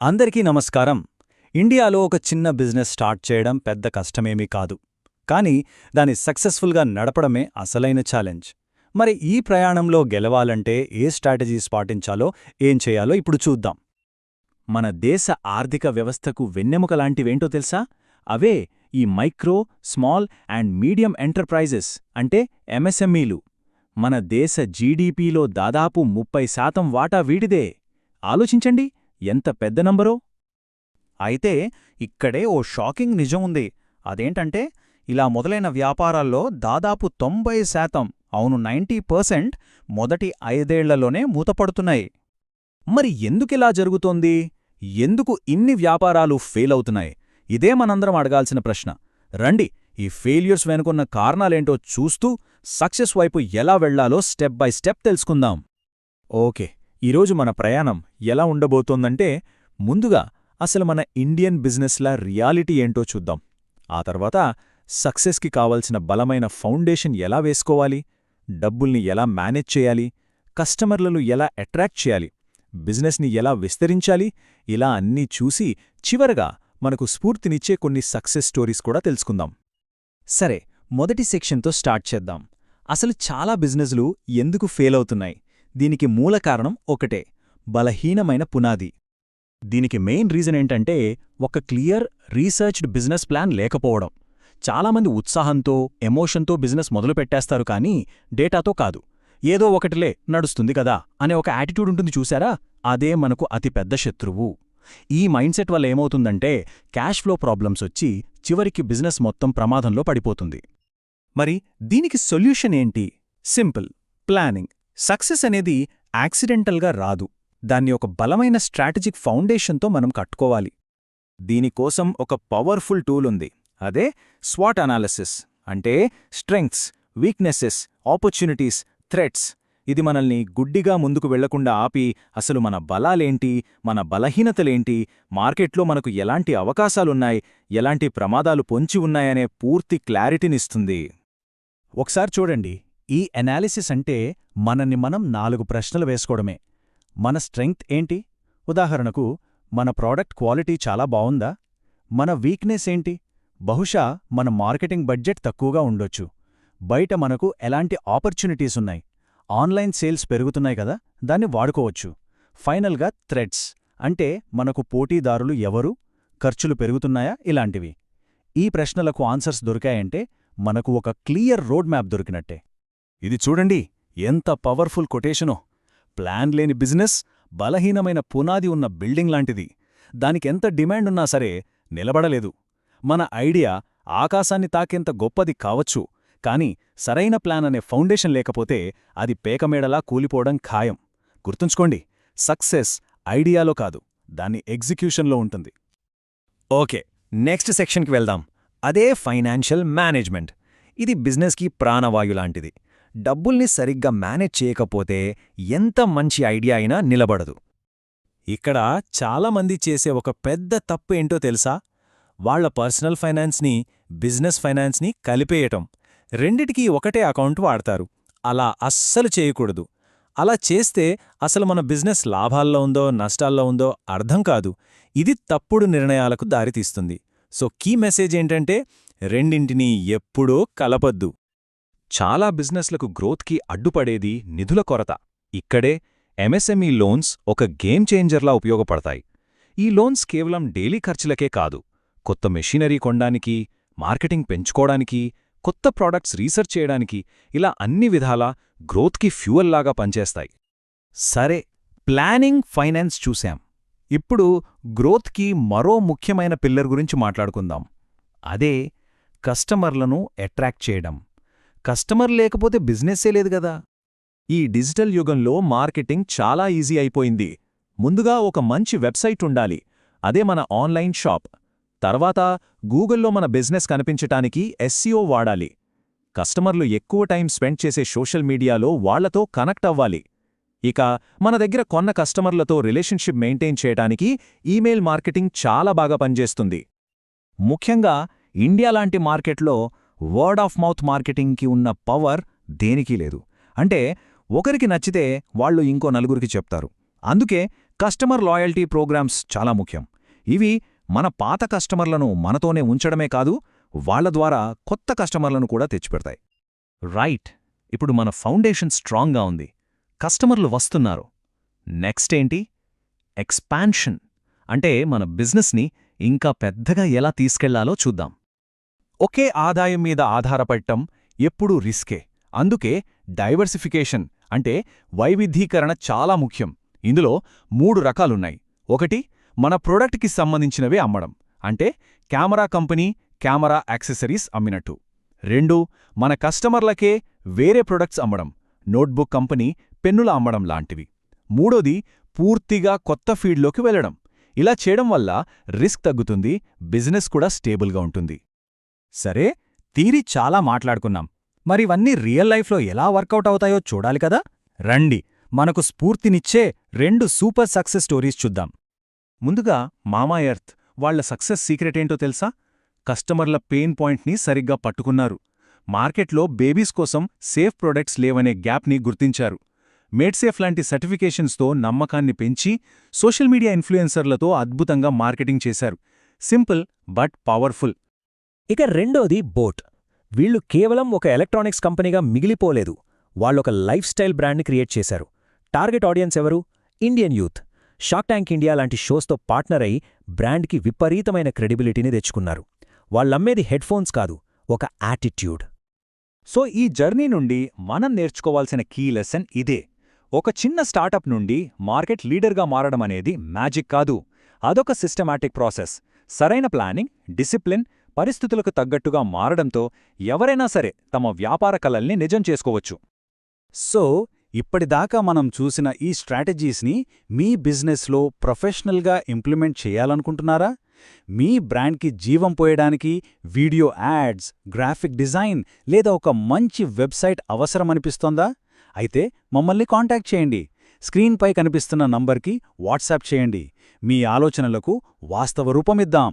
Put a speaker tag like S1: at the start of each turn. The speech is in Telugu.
S1: అందరికీ నమస్కారం. ఇండియాలో ఒక చిన్న బిజినెస్ స్టార్ట్ చేయడం పెద్ద కష్టమేమీ కాదు. కానీ దాన్ని సక్సెస్ఫుల్గా నడపడమే అసలైన ఛాలెంజ్. మరి ఈ ప్రయాణంలో గెలవాలంటే ఏ స్ట్రాటజీస్ పాటించాలో ఏం చేయాలో ఇప్పుడు చూద్దాం. మన దేశ ఆర్థిక వ్యవస్థకు వెన్నెముక లాంటివేంటో తెలుసా? అవే ఈ micro small and medium enterprises అంటే ఎంఎస్ఎంఈలు. మన దేశ జీడీపీలో దాదాపు ముప్పై శాతం వాటా వీడిదే ఆలోచించండి. ఎంత పెద్ద నంబరో? అయితే ఇక్కడే ఓ షాకింగ్ నిజం ఉంది. అదేంటంటే ఇలా మొదలైన వ్యాపారాల్లో దాదాపు తొంభై శాతం అవును నైంటీ పర్సెంట్ మొదటి ఐదేళ్ళలోనే మూతపడుతున్నాయి. మరి ఎందుకిలా జరుగుతోంది? ఎందుకు ఇన్ని వ్యాపారాలు ఫెయిల్ అవుతున్నాయి? ఇదే మనందరం అడగాల్సిన ప్రశ్న. రండి ఈ ఫెయిల్యూర్స్ వెనుకున్న కారణాలేంటో చూస్తూ సక్సెస్ వైపు ఎలా వెళ్ళాలో స్టెప్ బై స్టెప్ తెలుసుకుందాం. ఓకే. ఈరోజు మన ప్రయాణం ఎలా ఉండబోతోందంటే ముందుగా అసలు మన ఇండియన్ బిజినెస్ల రియాలిటీ ఏంటో చూద్దాం. ఆ తర్వాత సక్సెస్కి కావలసిన బలమైన ఫౌండేషన్ ఎలా వేసుకోవాలి డబ్బుల్ని ఎలా మేనేజ్ చేయాలి కస్టమర్లను ఎలా అట్రాక్ట్ చేయాలి బిజినెస్ని ఎలా విస్తరించాలి ఇలా అన్నీ చూసి చివరగా మనకు స్ఫూర్తినిచ్చే కొన్ని సక్సెస్ స్టోరీస్ కూడా తెలుసుకుందాం. సరే మొదటి సెక్షన్తో స్టార్ట్ చేద్దాం. అసలు చాలా బిజినెస్లు ఎందుకు ఫెయిల్ అవుతున్నాయి? దీనికి మూలకారణం ఒకటే బలహీనమైన పునాది. దీనికి మెయిన్ రీజన్ ఏంటంటే ఒక క్లియర్ రీసెర్చ్డ్ బిజినెస్ ప్లాన్ లేకపోవడం. చాలామంది ఉత్సాహంతో ఎమోషన్తో బిజినెస్ మొదలుపెట్టేస్తారు కానీ డేటాతో కాదు. ఏదో ఒకటిలే నడుస్తుంది కదా అనే ఒక యాటిట్యూడ్ ఉంటుంది చూశారా అదే మనకు అతిపెద్ద శత్రువు. ఈ మైండ్సెట్ వల్ల ఏమవుతుందంటే క్యాష్ ఫ్లో ప్రాబ్లమ్స్ వచ్చి చివరికి బిజినెస్ మొత్తం ప్రమాదంలో పడిపోతుంది. మరి దీనికి సొల్యూషన్ ఏంటి? Simple planning. సక్సెస్ అనేది యాక్సిడెంటల్గా రాదు. దాన్ని ఒక బలమైన స్ట్రాటజిక్ ఫౌండేషన్తో మనం కట్టుకోవాలి. దీనికోసం ఒక పవర్ఫుల్ టూల్ ఉంది. అదే స్వాట్ అనాలిసిస్. అంటే స్ట్రెంగ్త్స్ వీక్నెసెస్ ఆపర్చునిటీస్ థ్రెట్స్. ఇది మనల్ని గుడ్డిగా ముందుకు వెళ్ళకుండా ఆపి అసలు మన బలాలేంటి మన బలహీనతలేంటి మార్కెట్లో మనకు ఎలాంటి అవకాశాలున్నాయి ఎలాంటి ప్రమాదాలు పొంచి ఉన్నాయనే పూర్తి క్లారిటీనిస్తుంది. ఒకసారి చూడండి. ఈ ఎనాలిసిస్ అంటే మనల్ని మనం నాలుగు ప్రశ్నలు వేసుకోవడమే. మన స్ట్రెంగ్త్ ఏంటి? ఉదాహరణకు మన ప్రోడక్ట్ క్వాలిటీ చాలా బావుందా మన వీక్నెస్ ఏంటి? బహుశా మన మార్కెటింగ్ బడ్జెట్ తక్కువగా ఉండొచ్చు. బయట మనకు ఎలాంటి ఆపర్చునిటీస్ ఉన్నాయి? ఆన్లైన్ సేల్స్ పెరుగుతున్నాయి కదా దాన్ని వాడుకోవచ్చు. ఫైనల్గా థ్రెడ్స్ అంటే మనకు పోటీదారులు ఎవరు? ఖర్చులు పెరుగుతున్నాయా? ఇలాంటివి. ఈ ప్రశ్నలకు ఆన్సర్స్ దొరికాయంటే మనకు ఒక క్లియర్ రోడ్ మ్యాప్ దొరికినట్టే. ఇది చూడండి ఎంత పవర్ఫుల్ కొటేషనో. ప్లాన్ లేని బిజినెస్ బలహీనమైన పునాది ఉన్న బిల్డింగ్ లాంటిది. దానికెంత డిమాండ్ ఉన్నా సరే నిలబడలేదు. మన ఐడియా ఆకాశాన్ని తాకేంత గొప్పది కావచ్చు కాని సరైన ప్లాన్ అనే ఫౌండేషన్ లేకపోతే అది పేకమేడలా కూలిపోవడం ఖాయం. గుర్తుంచుకోండి సక్సెస్ ఐడియాలో కాదు దాన్ని ఎగ్జిక్యూషన్లో ఉంటుంది. ఓకే నెక్స్ట్ సెక్షన్కి వెళ్దాం. అదే ఫైనాన్షియల్ మేనేజ్మెంట్. ఇది బిజినెస్కి ప్రాణవాయు లాంటిది. డబ్బుల్ని సరిగ్గా మేనేజ్ చేయకపోతే ఎంత మంచి ఐడియా అయినా నిలబడదు. ఇక్కడ చాలామంది చేసే ఒక పెద్ద తప్పు ఏంటో తెలుసా? వాళ్ళ పర్సనల్ ఫైనాన్స్ని బిజినెస్ ఫైనాన్స్ని కలిపేయటం. రెండిటికీ ఒకటే అకౌంట్ వాడతారు. అలా అస్సలు చేయకూడదు. అలా చేస్తే అసలు మన బిజినెస్ లాభాల్లో ఉందో నష్టాల్లో ఉందో అర్థం కాదు. ఇది తప్పుడు నిర్ణయాలకు దారితీస్తుంది. సో కీ మెసేజ్ ఏంటంటే రెండింటినీ ఎప్పుడూ కలపద్దు. చాలా బిజినెస్లకు గ్రోత్కి అడ్డుపడేది నిధుల కొరత. ఇక్కడే ఎంఎస్ఎంఈ లోన్స్ ఒక గేమ్ చేంజర్లా ఉపయోగపడతాయి. ఈ లోన్స్ కేవలం డైలీ ఖర్చులకే కాదు కొత్త మెషినరీ కొనడానికి మార్కెటింగ్ పెంచుకోవడానికి కొత్త ప్రాడక్ట్స్ రీసెర్చ్ చేయడానికి ఇలా అన్ని విధాలా గ్రోత్కి ఫ్యూయల్లాగా పనిచేస్తాయి. సరే ప్లానింగ్ ఫైనాన్స్ చూశాం. ఇప్పుడు గ్రోత్కి మరో ముఖ్యమైన పిల్లర్ గురించి మాట్లాడుకుందాం. అదే కస్టమర్లను అట్రాక్ట్ చేయడం. కస్టమర్ లేకపోతే బిజినెస్సే లేదు గదా ఈ డిజిటల్ యుగంలో మార్కెటింగ్ చాలా ఈజీ అయిపోయింది. ముందుగా ఒక మంచి వెబ్సైట్ ఉండాలి. అదే మన ఆన్లైన్ షాప్. తర్వాత గూగుల్లో మన బిజినెస్ కనిపించటానికి ఎస్సీఓ వాడాలి. కస్టమర్లు ఎక్కువ టైం స్పెండ్ చేసే సోషల్ మీడియాలో వాళ్ళతో కనెక్ట్ అవ్వాలి. ఇక మన దగ్గర కొన్న కస్టమర్లతో రిలేషన్షిప్ మెయింటైన్ చేయటానికి ఈమెయిల్ మార్కెటింగ్ చాలా బాగా పనిచేస్తుంది. ముఖ్యంగా ఇండియా లాంటి మార్కెట్లో వర్డ్ ఆఫ్ మౌత్ మార్కెటింగ్కి ఉన్న పవర్ దేనికి లేదు. అంటే ఒకరికి నచ్చితే వాళ్ళు ఇంకో నలుగురికి చెప్తారు. అందుకే
S2: కస్టమర్ లాయల్టీ ప్రోగ్రామ్స్ చాలా ముఖ్యం. ఇవి మన పాత కస్టమర్లను మనతోనే ఉంచడమే కాదు వాళ్ళ ద్వారా కొత్త కస్టమర్లను కూడా తెచ్చిపెడతాయి. రైట్. ఇప్పుడు మన ఫౌండేషన్ స్ట్రాంగ్గా ఉంది. కస్టమర్లు వస్తున్నారు. నెక్స్ట్ ఏంటి? ఎక్స్పాన్షన్. అంటే మన బిజినెస్ని ఇంకా పెద్దగా ఎలా తీసుకెళ్ళాలో చూద్దాం. ఒకే ఆదాయం మీద ఆధారపడటం ఎప్పుడూ రిస్కే. అందుకే డైవర్సిఫికేషన్ అంటే వైవిధ్యీకరణ చాలా ముఖ్యం. ఇందులో మూడు రకాలున్నాయి. ఒకటి మన ప్రొడక్ట్కి సంబంధించినవే అమ్మడం. అంటే కెమెరా కంపెనీ కెమెరా యాక్సెసరీస్ అమ్మినట్టు. రెండు మన కస్టమర్లకే వేరే ప్రొడక్ట్స్ అమ్మడం. నోట్బుక్ కంపెనీ పెన్నుల అమ్మడం లాంటివి. మూడోది పూర్తిగా కొత్త ఫీల్డ్లోకి వెళ్ళడం ఇలా చేయడం వల్ల రిస్క్ తగ్గుతుంది బిజినెస్ కూడా స్టేబుల్గా ఉంటుంది.
S1: సరే తీరి చాలా మాట్లాడుకున్నాం. మరివన్నీ రియల్ లైఫ్లో ఎలా వర్కౌట్ అవుతాయో చూడాలి కదా? రండి మనకు స్ఫూర్తినిచ్చే రెండు సూపర్ సక్సెస్ స్టోరీస్ చూద్దాం.
S2: ముందుగా మామా ఎర్త్ వాళ్ళ సక్సెస్ సీక్రెట్ ఏంటో తెలుసా? కస్టమర్ల పెయిన్ పాయింట్ని సరిగ్గా పట్టుకున్నారు. మార్కెట్లో బేబీస్ కోసం సేఫ్ ప్రొడక్ట్స్ లేవనే గ్యాప్ని గుర్తించారు. మేడ్సేఫ్ లాంటి సర్టిఫికేషన్స్తో నమ్మకాన్ని పెంచి సోషల్ మీడియా ఇన్ఫ్లుయెన్సర్లతో అద్భుతంగా మార్కెటింగ్ చేశారు. Simple but powerful.
S3: ఇక రెండోది బోట్. వీళ్ళు కేవలం ఒక ఎలక్ట్రానిక్స్ కంపెనీగా మిగిలిపోలేదు. వాళ్ళొక లైఫ్ స్టైల్ బ్రాండ్ని క్రియేట్ చేశారు. టార్గెట్ ఆడియన్స్ ఎవరు? Indian youth. Shark Tank India లాంటి షోస్తో పార్ట్నర్ అయి బ్రాండ్కి విపరీతమైన క్రెడిబిలిటీని తెచ్చుకున్నారు. వాళ్ళమ్మేది హెడ్ఫోన్స్ కాదు ఒక యాటిట్యూడ్.
S1: సో ఈ జర్నీ నుండి మనం నేర్చుకోవాల్సిన కీ లెసన్ ఇదే. ఒక చిన్న స్టార్టప్ నుండి మార్కెట్ లీడర్గా మారడం అనేది మ్యాజిక్ కాదు. అదొక సిస్టమాటిక్ ప్రాసెస్. సరైన ప్లానింగ్ డిసిప్లిన్ పరిస్థితులకు తగ్గట్టుగా మారడంతో ఎవరైనా సరే తమ వ్యాపార కలల్ని నిజం చేసుకోవచ్చు. సో ఇప్పటిదాకా మనం చూసిన ఈ స్ట్రాటజీస్ని మీ బిజినెస్లో ప్రొఫెషనల్గా ఇంప్లిమెంట్ చేయాలనుకుంటున్నారా? మీ బ్రాండ్కి జీవం పోయడానికి వీడియో యాడ్స్ గ్రాఫిక్ డిజైన్ లేదా ఒక మంచి వెబ్సైట్ అవసరమనిపిస్తోందా? అయితే మమ్మల్ని కాంటాక్ట్ చేయండి. స్క్రీన్పై కనిపిస్తున్న నంబర్కి వాట్సాప్ చేయండి. మీ ఆలోచనలకు వాస్తవ రూపమిద్దాం